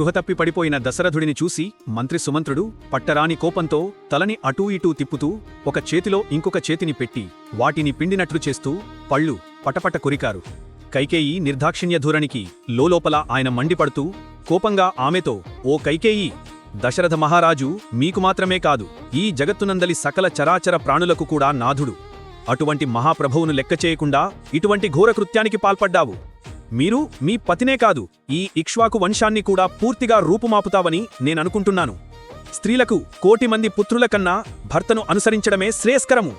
స్పృహ పడిపోయిన దశరథుడిని చూసి మంత్రి సుమంత్రుడు పట్టరాని కోపంతో తలని అటూ ఇటూ తిప్పుతూ ఒక చేతిలో ఇంకొక చేతిని పెట్టి వాటిని పిండినట్లు చేస్తూ పళ్ళు పటపట కొరికారు. కైకేయి నిర్దాక్షిణ్య ధోరణికి లోలోపల ఆయన మండిపడుతూ కోపంగా ఆమెతో ఓ కైకేయి దశరథ మహారాజు మీకు మాత్రమే కాదు ఈ జగత్తునందలి సకల చరాచర ప్రాణులకు కూడా నాథుడు. అటువంటి మహాప్రభువును లెక్క చేయకుండా ఇటువంటి ఘోరకృత్యానికి పాల్పడ్డావు. మీరు మీ పతినే కాదు ఈ ఇక్ష్వాకు వంశాన్ని కూడా పూర్తిగా రూపుమాపుతావని నేననుకుంటున్నాను. స్త్రీలకు కోటి మంది పుత్రుల కన్నా భర్తను అనుసరించడమే శ్రేయస్కరము.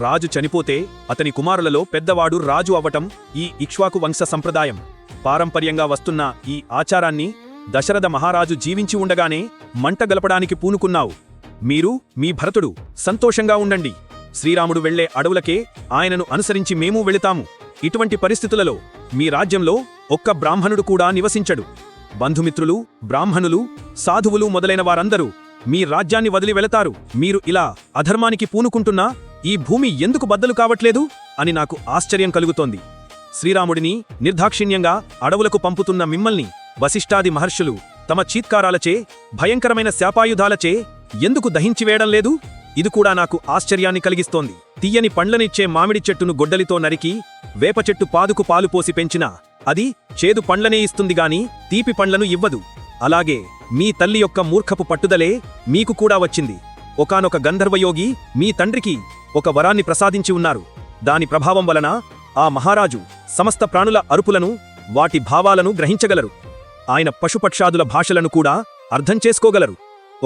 రాజు చనిపోతే అతని కుమారులలో పెద్దవాడు రాజు అవ్వటం ఈ ఇక్ష్వాకు వంశ సంప్రదాయం. పారంపర్యంగా వస్తున్న ఈ ఆచారాన్ని దశరథ మహారాజు జీవించి ఉండగానే మంట గలపడానికి పూనుకున్నావు. మీరు మీ భరతుడు సంతోషంగా ఉండండి. శ్రీరాముడు వెళ్ళే అడవులకే ఆయనను అనుసరించి మేమూ వెళతాము. ఇటువంటి పరిస్థితులలో మీ రాజ్యంలో ఒక్క బ్రాహ్మణుడు కూడా నివసించడు. బంధుమిత్రులు బ్రాహ్మణులు సాధువులు మొదలైన వారందరూ మీ రాజ్యాన్ని వదిలి వెళతారు. మీరు ఇలా అధర్మానికి పూనుకుంటున్నా ఈ భూమి ఎందుకు బద్దలు కావట్లేదు అని నాకు ఆశ్చర్యం కలుగుతోంది. శ్రీరాముడిని నిర్దాక్షిణ్యంగా అడవులకు పంపుతున్న మిమ్మల్ని వశిష్ఠాది మహర్షులు తమ చీత్కారాలచే భయంకరమైన శాపాయుధాలచే ఎందుకు దహించివేయడం లేదు? ఇది కూడా నాకు ఆశ్చర్యాన్ని కలిగిస్తోంది. తీయని పండ్లనిచ్చే మామిడి చెట్టును గొడ్డలితో నరికి వేప చెట్టు పాదుకు పాలు పోసి పెంచినా అది చేదు పండ్లనే ఇస్తుంది గాని తీపి పండ్లను ఇవ్వదు. అలాగే మీ తల్లి యొక్క మూర్ఖపు పట్టుదలే మీకు కూడా వచ్చింది. ఒకానొక గంధర్వయోగి మీ తండ్రికి ఒక వరాన్ని ప్రసాదించి ఉన్నారు. దాని ప్రభావం వలన ఆ మహారాజు సమస్త ప్రాణుల అరుపులను వాటి భావాలను గ్రహించగలరు. ఆయన పశుపక్షాదుల భాషలను కూడా అర్థం చేసుకోగలరు.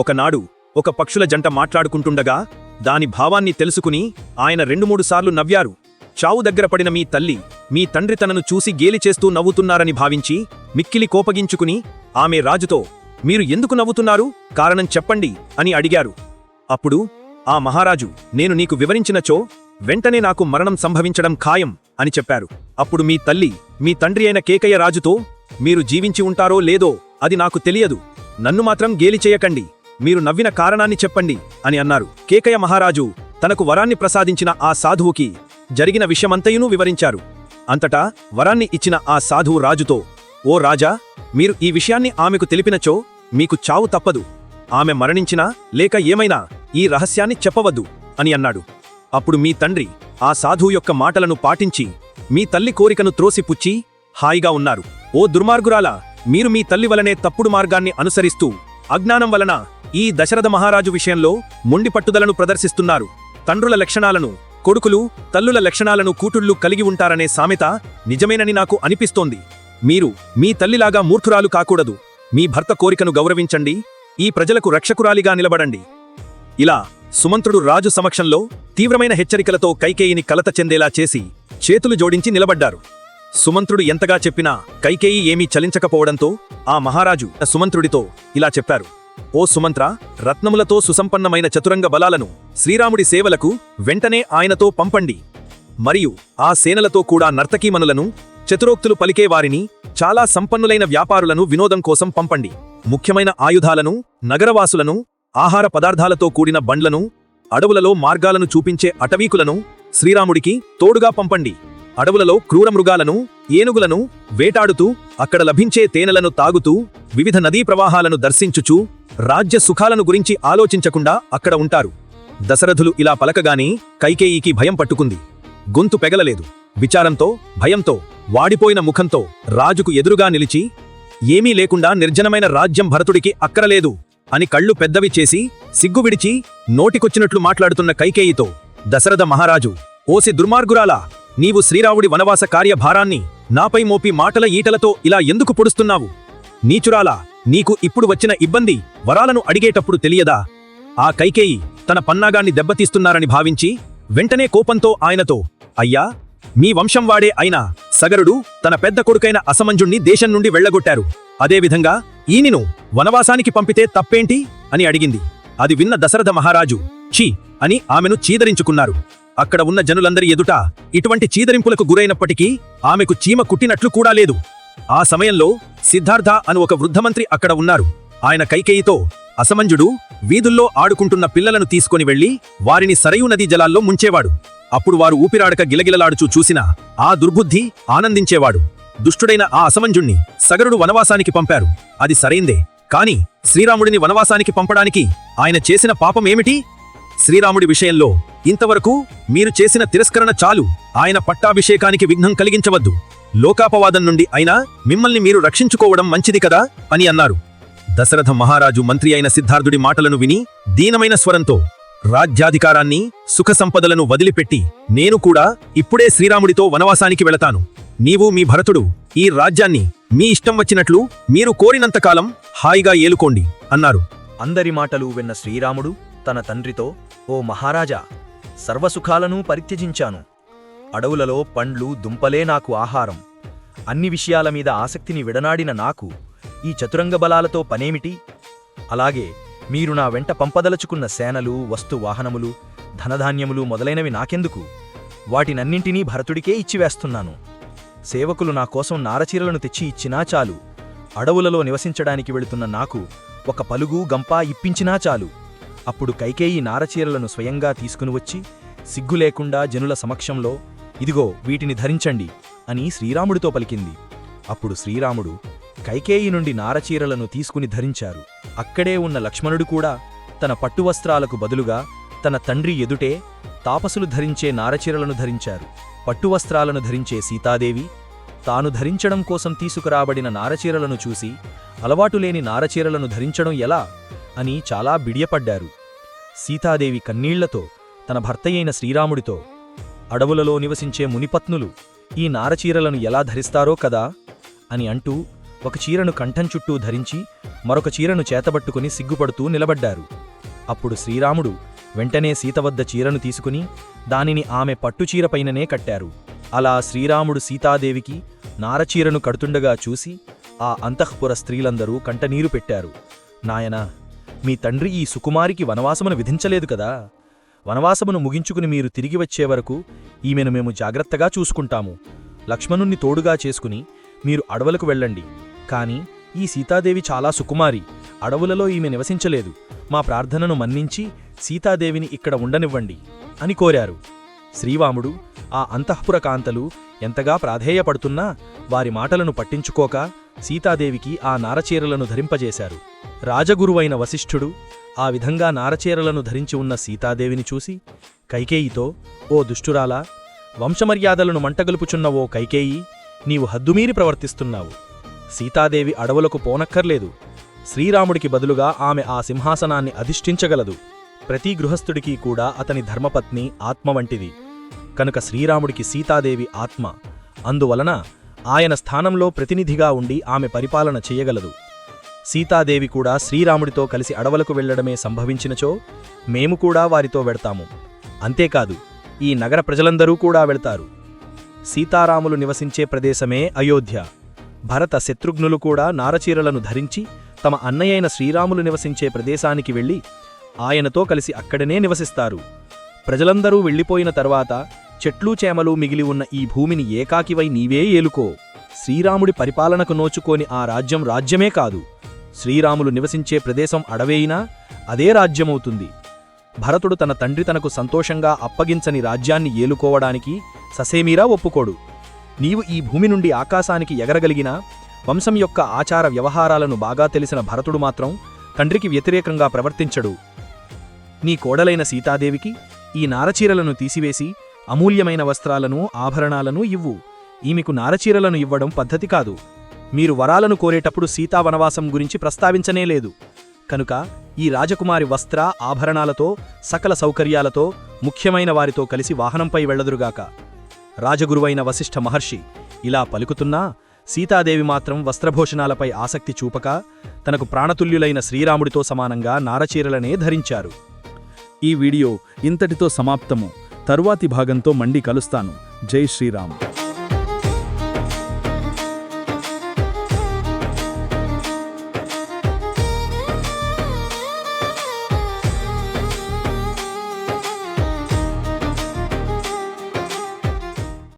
ఒకనాడు ఒక పక్షుల జంట మాట్లాడుకుంటుండగా దాని భావాన్ని తెలుసుకుని ఆయన రెండు మూడు సార్లు నవ్వారు. చావు దగ్గర పడిన మీ తల్లి మీ తండ్రి తనను చూసి గేలి చేస్తూ నవ్వుతున్నారని భావించి మిక్కిలి కోపగించుకుని ఆమె రాజుతో మీరు ఎందుకు నవ్వుతున్నారు? కారణం చెప్పండి అని అడిగారు. అప్పుడు ఆ మహారాజు నేను నీకు వివరించినచో వెంటనే నాకు మరణం సంభవించడం ఖాయం అని చెప్పారు. అప్పుడు మీ తల్లి మీ తండ్రి అయిన కేకయ్య రాజుతో మీరు జీవించి ఉంటారో లేదో అది నాకు తెలియదు. నన్ను మాత్రం గేలి చేయకండి. మీరు నవ్విన కారణాన్ని చెప్పండి అని అన్నారు. కేకయ్య మహారాజు తనకు వరాన్ని ప్రసాదించిన ఆ సాధువుకి జరిగిన విషయమంతయునూ వివరించారు. అంతటా వరాన్ని ఇచ్చిన ఆ సాధువు రాజుతో ఓ రాజా మీరు ఈ విషయాన్ని ఆమెకు తెలిపినచో మీకు చావు తప్పదు. ఆమె మరణించినా లేక ఏమైనా ఈ రహస్యాన్ని చెప్పవద్దు అని అన్నాడు. అప్పుడు మీ తండ్రి ఆ సాధువు యొక్క మాటలను పాటించి మీ తల్లి కోరికను త్రోసిపుచ్చి హాయిగా ఉన్నారు. ఓ దుర్మార్గురాలా మీరు మీ తల్లి వలనే తప్పుడు మార్గాన్ని అనుసరిస్తూ అజ్ఞానం వలన ఈ దశరథ మహారాజు విషయంలో మొండి పట్టుదలను ప్రదర్శిస్తున్నారు. తండ్రుల లక్షణాలను కొడుకులు తల్లుల లక్షణాలను కూటుళ్ళు కలిగి ఉంటారనే సామెత నిజమేనని నాకు అనిపిస్తోంది. మీరు మీ తల్లిలాగా మూర్ఖురాలు కాకూడదు. మీ భర్త కోరికను గౌరవించండి. ఈ ప్రజలకు రక్షకురాలిగా నిలబడండి. ఇలా సుమంత్రుడు రాజు సమక్షంలో తీవ్రమైన హెచ్చరికలతో కైకేయిని కలత చెందేలా చేసి చేతులు జోడించి నిలబడ్డారు. సుమంత్రుడు ఎంతగా చెప్పినా కైకేయి ఏమీ చలించకపోవడంతో ఆ మహారాజు సుమంత్రుడితో ఇలా చెప్పారు. ఓ సుమంత్ర రత్నములతో సుసంపన్నమైన చతురంగ బలాలను శ్రీరాముడి సేవలకు వెంటనే ఆయనతో పంపండి. మరియు ఆ సేనలతో కూడా నర్తకీమనులను చతురోక్తులు పలికే వారిని చాలా సంపన్నులైన వ్యాపారులను వినోదం కోసం పంపండి. ముఖ్యమైన ఆయుధాలను నగరవాసులను ఆహార పదార్థాలతో కూడిన బండ్లను అడవులలో మార్గాలను చూపించే అటవీకులను శ్రీరాముడికి తోడుగా పంపండి. అడవులలో క్రూరమృగాలను ఏనుగులను వేటాడుతూ అక్కడ లభించే తేనెలను తాగుతూ వివిధ నదీ ప్రవాహాలను దర్శించుచూ రాజ్య సుఖాలను గురించి ఆలోచించకుండా అక్కడ ఉంటారు. దశరథులు ఇలా పలకగానే కైకేయికి భయం పట్టుకుంది. గొంతు పెగలలేదు. విచారంతో భయంతో వాడిపోయిన ముఖంతో రాజుకు ఎదురుగా నిలిచి ఏమీ లేకుండా నిర్జనమైన రాజ్యం భరతుడికి అక్కరలేదు అని కళ్ళు పెద్దవి చేసి సిగ్గు విడిచి నోటికొచ్చినట్లు మాట్లాడుతున్న కైకేయితో దశరథ మహారాజు ఓసి దుర్మార్గురాలా? నీవు శ్రీరావుడి వనవాస కార్యభారాన్ని నాపై మోపి మాటల ఈటలతో ఇలా ఎందుకు పొడుస్తున్నావు? నీచురాలా నీకు ఇప్పుడు వచ్చిన ఇబ్బంది వరాలను అడిగేటప్పుడు తెలియదా? ఆ కైకేయి తన పన్నాగాన్ని దెబ్బతీస్తున్నారని భావించి వెంటనే కోపంతో ఆయనతో అయ్యా మీ వంశం వాడే అయినా సగరుడు తన పెద్ద కొడుకైన అసమంజుణ్ణి దేశం నుండి వెళ్ళగొట్టారు అదేవిధంగా ఈనిను వనవాసానికి పంపితే తప్పేంటి? అని అడిగింది. అది విన్న దశరథ మహారాజు ఛీ అని ఆమెను చీదరించుకున్నారు. అక్కడ ఉన్న జనులందరి ఎదుట ఇటువంటి చీదరింపులకు గురైనప్పటికీ ఆమెకు చీమ కుట్టినట్లు కూడా లేదు. ఆ సమయంలో సిద్ధార్థ అను ఒక వృద్ధమంత్రి అక్కడ ఉన్నారు. ఆయన కైకేయితో అసమంజుడు వీధుల్లో ఆడుకుంటున్న పిల్లలను తీసుకొని వెళ్ళి వారిని సరయూ నదీ జలాల్లో ముంచేవాడు. అప్పుడు వారు ఊపిరాడక గిలగిలలాడుచూ చూసిన ఆ దుర్బుద్ధి ఆనందించేవాడు. దుష్టుడైన ఆ అసమంజుణ్ణి సగరుడు వనవాసానికి పంపారు. అది సరైందే. కాని శ్రీరాముడిని వనవాసానికి పంపడానికి ఆయన చేసిన పాపం ఏమిటి? శ్రీరాముడి విషయంలో ఇంతవరకు మీరు చేసిన తిరస్కరణ చాలు. ఆయన పట్టాభిషేకానికి విఘ్నం కలిగించవద్దు. లోకాపవాదం నుండి అయినా మిమ్మల్ని మీరు రక్షించుకోవడం మంచిది కదా? అని అన్నారు. దశరథ మహారాజు మంత్రి అయిన సిద్ధార్థుడి మాటలను విని దీనమైన స్వరంతో రాజ్యాధికారాన్ని సుఖ సంపదలను వదిలిపెట్టి నేను కూడా ఇప్పుడే శ్రీరాముడితో వనవాసానికి వెళతాను. నీవు మీ భరతుడు ఈ రాజ్యాన్ని మీ ఇష్టం వచ్చినట్లు మీరు కోరినంతకాలం హాయిగా ఏలుకోండి అన్నారు. అందరి మాటలు విన్న శ్రీరాముడు తన తండ్రితో ఓ మహారాజా సర్వసుఖాలను పరిత్యజించాను. అడవులలో పండ్లు దుంపలే నాకు ఆహారం. అన్ని విషయాల మీద ఆసక్తిని విడనాడిన నాకు ఈ చతురంగ బలాలతో పనేమిటి? అలాగే మీరు నా వెంట పంపదలుచుకున్న సేనలు వస్తు వాహనములు ధనధాన్యములు మొదలైనవి నాకెందుకు? వాటినన్నింటినీ భరతుడికే ఇచ్చివేస్తున్నాను సేవకులు నా కోసం నారచీరలను తెచ్చి ఇచ్చినా చాలు. అడవులలో నివసించడానికి వెళుతున్న నాకు ఒక పలుగు గంపా ఇప్పించినా చాలు. అప్పుడు కైకేయి నారచీరలను స్వయంగా తీసుకుని వచ్చి సిగ్గు లేకుండా జనుల సమక్షంలో ఇదిగో వీటిని ధరించండి అని శ్రీరాముడితో పలికింది. అప్పుడు శ్రీరాముడు కైకేయి నుండి నారచీరలను తీసుకుని ధరించారు. అక్కడే ఉన్న లక్ష్మణుడు కూడా తన పట్టువస్త్రాలకు బదులుగా తన తండ్రి ఎదుటే తాపసులు ధరించే నారచీరలను ధరించారు. పట్టువస్త్రాలను ధరించే సీతాదేవి తాను ధరించడం కోసం తీసుకురాబడిన నారచీరలను చూసి అలవాటులేని నారచీరలను ధరించడం ఎలా అని చాలా బిడియపడ్డారు. సీతాదేవి కన్నీళ్ళతో తన భర్తయైన శ్రీరాముడితో అడవులలో నివసించే మునిపత్నులు ఈ నారచీరలను ఎలా ధరిస్తారో కదా అని అంటూ ఒక చీరను కంఠం చుట్టూ ధరించి మరొక చీరను చేతబట్టుకుని సిగ్గుపడుతూ నిలబడ్డారు. అప్పుడు శ్రీరాముడు వెంటనే సీత వద్ద చీరను తీసుకుని దానిని ఆమె పట్టుచీరపైననే కట్టారు. అలా శ్రీరాముడు సీతాదేవికి నారచీరను కడుతుండగా చూసి ఆ అంతఃపుర స్త్రీలందరూ కంటనీరు పెట్టారు. నాయనా మీ తండ్రి ఈ సుకుమారికి వనవాసమును విధించలేదు కదా. వనవాసమును ముగించుకుని మీరు తిరిగి వచ్చే వరకు ఈమెను మేము జాగ్రత్తగా చూసుకుంటాము. లక్ష్మణుణ్ణి తోడుగా చేసుకుని మీరు అడవులకు వెళ్ళండి. కాని ఈ సీతాదేవి చాలా సుకుమారి. అడవులలో ఈమె నివసించలేదు. మా ప్రార్థనను మన్నించి సీతాదేవిని ఇక్కడ ఉండనివ్వండి అని కోరారు. శ్రీవాముడు ఆ అంతఃపుర కాంతలు ఎంతగా ప్రాధేయపడుతున్నా వారి మాటలను పట్టించుకోక సీతాదేవికి ఆ నారచీరలను ధరింపజేశారు. రాజగురువైన వశిష్ఠుడు ఆ విధంగా నారచీరలను ధరించి ఉన్న సీతాదేవిని చూసి కైకేయితో ఓ దుష్టురాలా వంశమర్యాదలను మంటగలుపుచున్న ఓ కైకేయి నీవు హద్దుమీరి ప్రవర్తిస్తున్నావు. సీతాదేవి అడవులకు పోనక్కర్లేదు. శ్రీరాముడికి బదులుగా ఆమె ఆ సింహాసనాన్ని అధిష్ఠించగలదు. ప్రతి గృహస్థుడికి కూడా అతని ధర్మపత్ని ఆత్మ వంటిది. కనుక శ్రీరాముడికి సీతాదేవి ఆత్మ. అందువలన ఆయన స్థానంలో ప్రతినిధిగా ఉండి ఆమె పరిపాలన చెయ్యగలదు సీతాదేవి కూడా శ్రీరాముడితో కలిసి అడవులకు వెళ్ళడమే సంభవించినచో మేము కూడా వారితో వెడతాము. అంతేకాదు ఈ నగర ప్రజలందరూ కూడా వెళతారు సీతారాములు నివసించే ప్రదేశమే అయోధ్య. భరత శత్రుఘ్నులు కూడా నారచీరలను ధరించి తమ అన్నయ్యైన శ్రీరాములు నివసించే ప్రదేశానికి వెళ్ళి ఆయనతో కలిసి అక్కడనే నివసిస్తారు. ప్రజలందరూ వెళ్ళిపోయిన తర్వాత చెట్లు చేమలు మిగిలి ఉన్న ఈ భూమిని ఏకాకివై నీవే ఏలుకో. శ్రీరాముడి పరిపాలనకు నోచుకోని ఆ రాజ్యం రాజ్యమే కాదు. శ్రీరాములు నివసించే ప్రదేశం అడవేయినా అదే రాజ్యమవుతుంది. భరతుడు తన తండ్రి తనకు సంతోషంగా అప్పగించని రాజ్యాన్ని ఏలుకోవడానికి ససేమీరా ఒప్పుకోడు. నీవు ఈ భూమి నుండి ఆకాశానికి ఎగరగలిగినా వంశం యొక్క ఆచార వ్యవహారాలను బాగా తెలిసిన భరతుడు మాత్రం తండ్రికి వ్యతిరేకంగా ప్రవర్తించడు. నీ కోడలైన సీతాదేవికి ఈ నారచీరలను తీసివేసి అమూల్యమైన వస్త్రాలను ఆభరణాలను ఇవ్వు. ఈమెకు నారచీరలను ఇవ్వడం పద్ధతి కాదు. మీరు వరాలను కోరేటప్పుడు సీతావనవాసం గురించి ప్రస్తావించనే లేదు. కనుక ఈ రాజకుమారి వస్త్ర ఆభరణాలతో సకల సౌకర్యాలతో ముఖ్యమైన వారితో కలిసి వాహనంపై వెళ్ళదురుగాక రాజగురువైన వశిష్ఠ మహర్షి ఇలా పలుకుతున్నా సీతాదేవి మాత్రం వస్త్రభూషణాలపై ఆసక్తి చూపక తనకు ప్రాణతుల్యులైన శ్రీరాముడితో సమానంగా నారచీరలనే ధరించారు. ఈ వీడియో ఇంతటితో సమాప్తము. తరువాతి భాగంతో మండి కలుస్తాను. జై శ్రీరామ్.